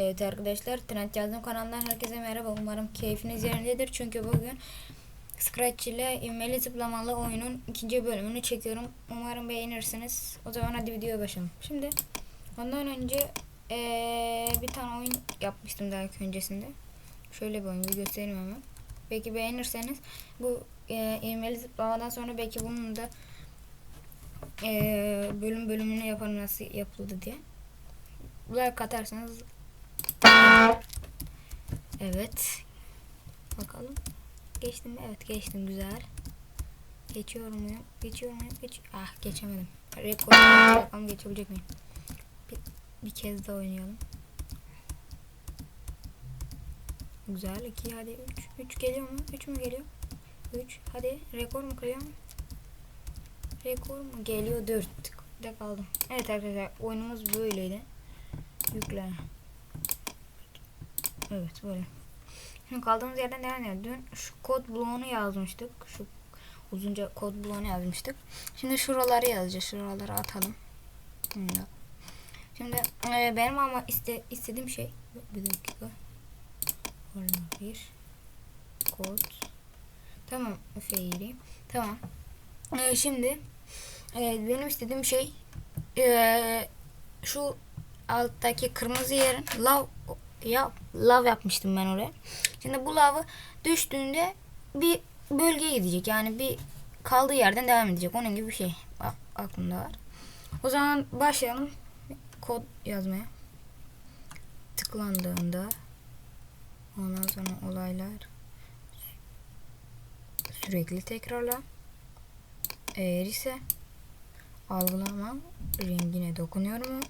Evet arkadaşlar Trend Yazdım kanalından herkese merhaba. Umarım keyfiniz yerindedir. Çünkü bugün Scratch ile ivmeli zıplamalı oyunun ikinci bölümünü çekiyorum. Umarım beğenirsiniz. O zaman hadi videoya başlayalım. Şimdi ondan önce eee, bir tane oyun yapmıştım daha öncesinde. Şöyle bir oyun bir göstereyim hemen. Belki beğenirseniz bu eee ivmeli zıplamadan sonra belki bunun da eee, bölüm bölümünü yaparım nasıl yapıldı diye. Like atarsanız Evet. Bakalım. Geçtim? Evet geçtim güzel. Geçiyorum muyum? Geçiyorum muyum? Geç ah geçemedim. Rekor bakalım geçebilecek miyim? Bir, bir kez daha oynayalım. Güzel. 2 hadi 3. 3 geliyor mu? 3 mü geliyor? 3. Hadi rekor mu kırıyorum? Rekor mu? Geliyor 4. De kaldım. Evet arkadaşlar oyunumuz böyleydi. Yükle. Evet böyle. Şimdi kaldığımız yerden devam edelim. Dün şu kod bloğunu yazmıştık. Şu uzunca kod bloğunu yazmıştık. Şimdi şuraları yazacağız. Şuraları atalım. Şimdi, Şimdi e, benim ama iste, istediğim şey bir dakika. Bir kod. Tamam. Faili. Tamam. E, şimdi e, benim istediğim şey e, şu alttaki kırmızı yerin lav ya lav yapmıştım ben oraya. Şimdi bu lavı düştüğünde bir bölgeye gidecek. Yani bir kaldığı yerden devam edecek. Onun gibi bir şey aklımda var. O zaman başlayalım kod yazmaya. Tıklandığında ondan sonra olaylar sürekli tekrarla. Eğer ise algılama rengine dokunuyorum.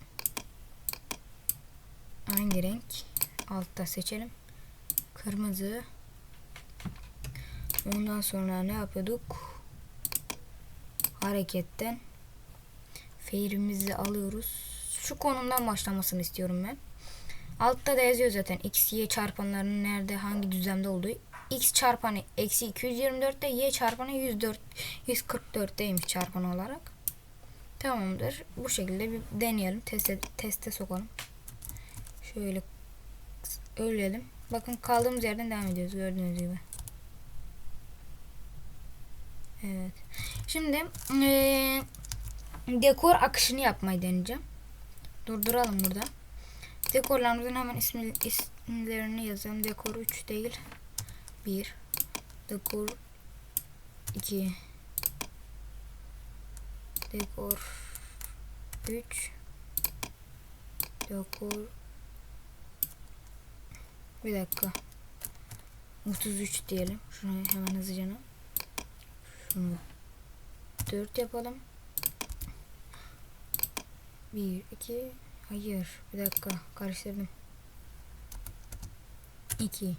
Hangi renk? Altta seçelim. Kırmızı. Ondan sonra ne yapıyorduk? Hareketten fair'imizi alıyoruz. Şu konumdan başlamasını istiyorum ben. Altta da yazıyor zaten x, y çarpanlarının nerede, hangi düzlemde olduğu. x çarpanı eksi 224'te, y çarpanı 104, 144'teymiş çarpan olarak. Tamamdır. Bu şekilde bir deneyelim. Teste, teste sokalım. Şöyle ölelim. Bakın kaldığımız yerden devam ediyoruz gördüğünüz gibi. Evet. Şimdi eee, dekor akışını yapmayı deneyeceğim. Durduralım burada. Dekorlarımızın hemen ismi, isimlerini yazalım. Dekor 3 değil. 1 Dekor 2 Dekor 3 Dekor bir dakika. 33 diyelim. Şunu hemen hızlıca. Şunu 4 yapalım. 1 2 Hayır. Bir dakika. Karıştırdım. 2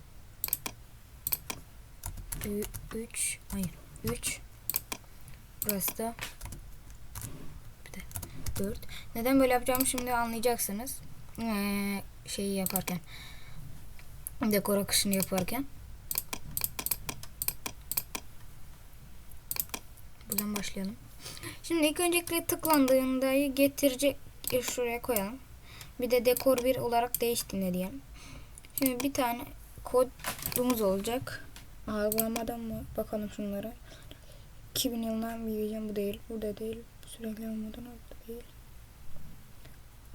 3 Hayır. 3 Burası da bir de 4. Neden böyle yapacağımı şimdi anlayacaksınız. Ee, şeyi yaparken dekor akışını yaparken. Buradan başlayalım. Şimdi ilk öncelikle tıklandığında getirecek şuraya koyalım. Bir de dekor bir olarak değiştiğinde diyelim. Şimdi bir tane kodumuz olacak. Algılamadan mı? Bakalım şunlara. 2000 yılından bileceğim bu değil. Bu da değil. Sürekli olmadan bu değil.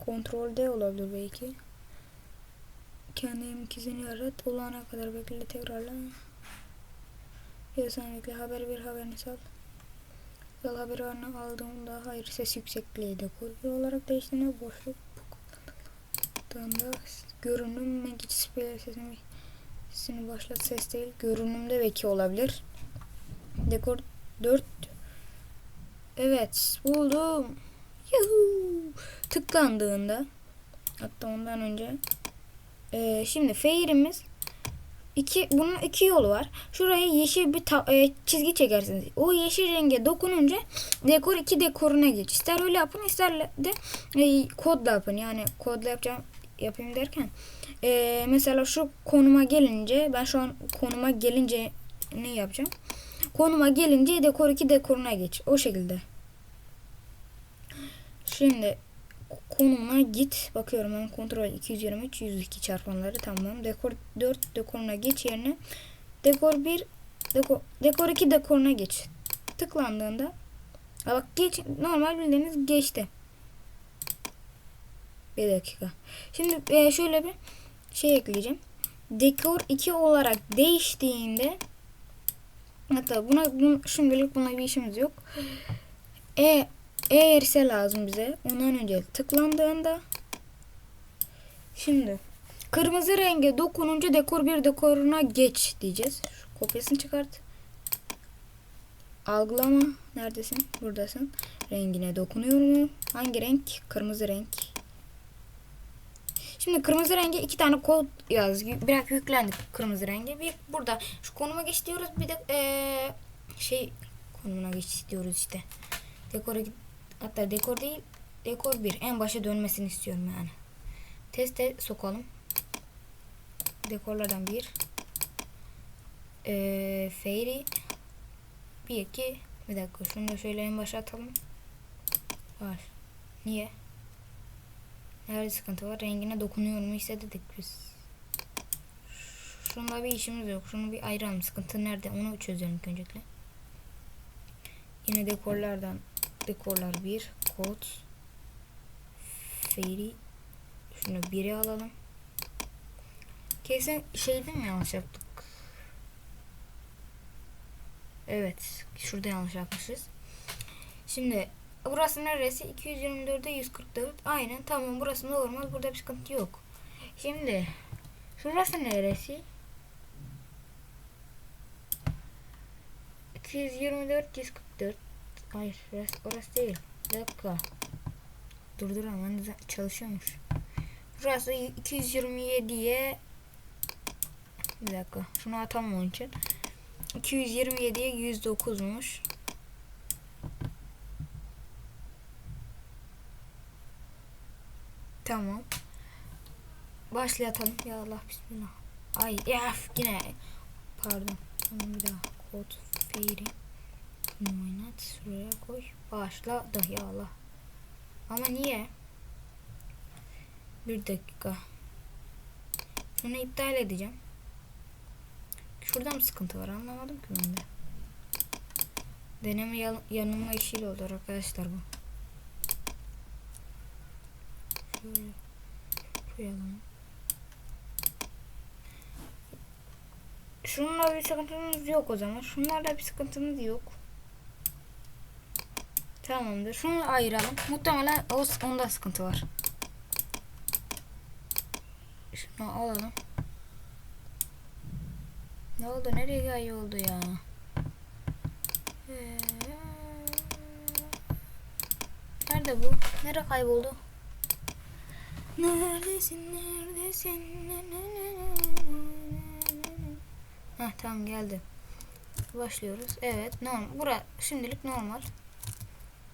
Kontrol D olabilir belki. Kendi ikizini yarat. Olana kadar bekle tekrarla. Yazan bekle. Haber bir haberini sal. Yol haberi anı aldığımda hayır ses yüksekliği de kur olarak değiştiğinde boşluk tıklandığında görünüm geç spiller sesini sesini başlat ses değil görünümde belki olabilir. Dekor 4 Evet buldum. Yuhuu. Tıklandığında hatta ondan önce ee, şimdi fair'imiz iki bunun iki yolu var. Şuraya yeşil bir ta- e, çizgi çekersiniz. O yeşil renge dokununca dekor iki dekoruna geç. İster öyle yapın ister de e, kodla yapın. Yani kodla yapacağım yapayım derken e, mesela şu konuma gelince ben şu an konuma gelince ne yapacağım? Konuma gelince dekor iki dekoruna geç. O şekilde. Şimdi konumuna git. Bakıyorum ben kontrol 223 102 çarpanları tamam. Dekor 4 dekoruna geç yerine dekor 1 dekor, dekor 2 dekoruna geç. Tıklandığında Ha bak geç normal bildiğiniz geçti. Bir dakika. Şimdi e, şöyle bir şey ekleyeceğim. Dekor 2 olarak değiştiğinde hatta buna bun, şimdilik buna bir işimiz yok. E eğer ise lazım bize. Ondan önce tıklandığında şimdi kırmızı renge dokununca dekor bir dekoruna geç diyeceğiz. Şu kopyasını çıkart. Algılama. Neredesin? Buradasın. Rengine dokunuyor mu? Hangi renk? Kırmızı renk. Şimdi kırmızı renge iki tane kod yaz. Biraz yüklendik kırmızı renge. Bir burada şu konuma geç diyoruz. Bir de ee, şey konumuna geç istiyoruz işte. Dekora git. Hatta dekor değil. Dekor bir. En başa dönmesini istiyorum yani. Teste sokalım. Dekorlardan bir. Ee, fairy. Bir iki. Bir dakika şunu da şöyle en başa atalım. Var. Niye? Nerede sıkıntı var? Rengine dokunuyor mu istedik biz. Şunda bir işimiz yok. Şunu bir ayıralım. Sıkıntı nerede? Onu çözelim öncelikle. Yine dekorlardan dekorlar bir kod fairy şunu biri alalım. Kesin şeyde mi yanlış yaptık? Evet. Şurada yanlış yapmışız. Şimdi burası neresi? 224'e 144. Aynen. Tamam burası normal. Burada bir sıkıntı yok. Şimdi şurası neresi? 224 144. Hayır, orası, değil. Bir dakika. Durduramam. Ben de çalışıyormuş. Burası 227'ye bir dakika. Şunu atamam onun için. 227'ye 109'muş. Tamam. Başlatalım. Ya Allah bismillah. Ay ya yine pardon. Bir daha. Kod fairy. Oynat. Şuraya koy. Başladı ya Allah. Ama niye? Bir dakika. Şunu iptal edeceğim. Şurada mı sıkıntı var anlamadım ki ben de. Deneme yan yanılma işiyle oldu arkadaşlar bu. Şöyle koyalım. Şununla bir sıkıntımız yok o zaman. Şunlarla bir sıkıntımız yok. Tamamdır. Şunu ayıralım. Muhtemelen o onda sıkıntı var. Şunu alalım. Ne oldu? Nereye kayboldu ya? Ee, nerede bu? Nereye kayboldu? Neredesin? Neredesin? Heh tamam geldi. Başlıyoruz. Evet normal. Bura şimdilik normal.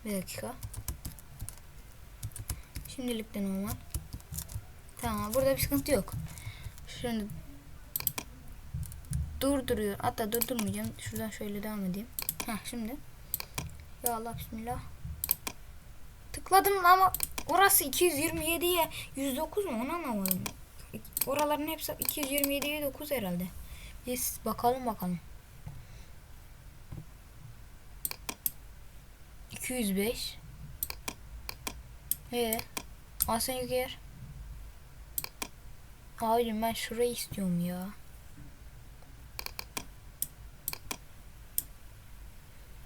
Bir dakika. Şimdilik de normal. Tamam burada bir sıkıntı yok. Şimdi durduruyor. Hatta durdurmayacağım. Şuradan şöyle devam edeyim. Heh şimdi. Ya Allah bismillah. Tıkladım ama orası 227'ye 109 mu onu anlamadım. Oraların hepsi 227'ye 9 herhalde. Biz bakalım bakalım. 205 Ee, Aslan yer. Abicim ben şurayı istiyorum ya.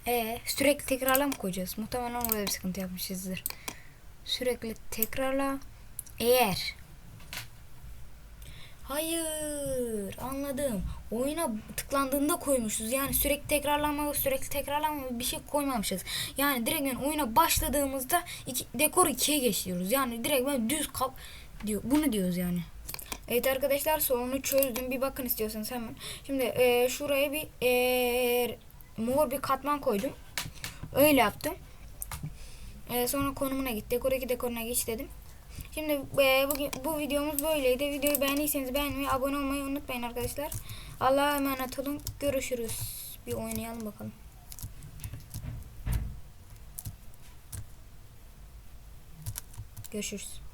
Ee, sürekli tekrarla mı koyacağız? Muhtemelen orada bir sıkıntı yapmışızdır. Sürekli tekrarla. Eğer Hayır anladım. Oyuna tıklandığında koymuşuz. Yani sürekli tekrarlama sürekli tekrarlama bir şey koymamışız. Yani direkt yani oyuna başladığımızda iki, dekor 2'ye geçiyoruz. Yani direkt ben düz kap diyor. Bunu diyoruz yani. Evet arkadaşlar sorunu çözdüm. Bir bakın istiyorsanız hemen. Şimdi e, şuraya bir e, mor bir katman koydum. Öyle yaptım. E, sonra konumuna git. Dekor 2 dekoruna geç dedim. Şimdi e, bugün bu videomuz böyleydi. Videoyu beğendiyseniz beğenmeyi, abone olmayı unutmayın arkadaşlar. Allah'a emanet olun. Görüşürüz. Bir oynayalım bakalım. Görüşürüz.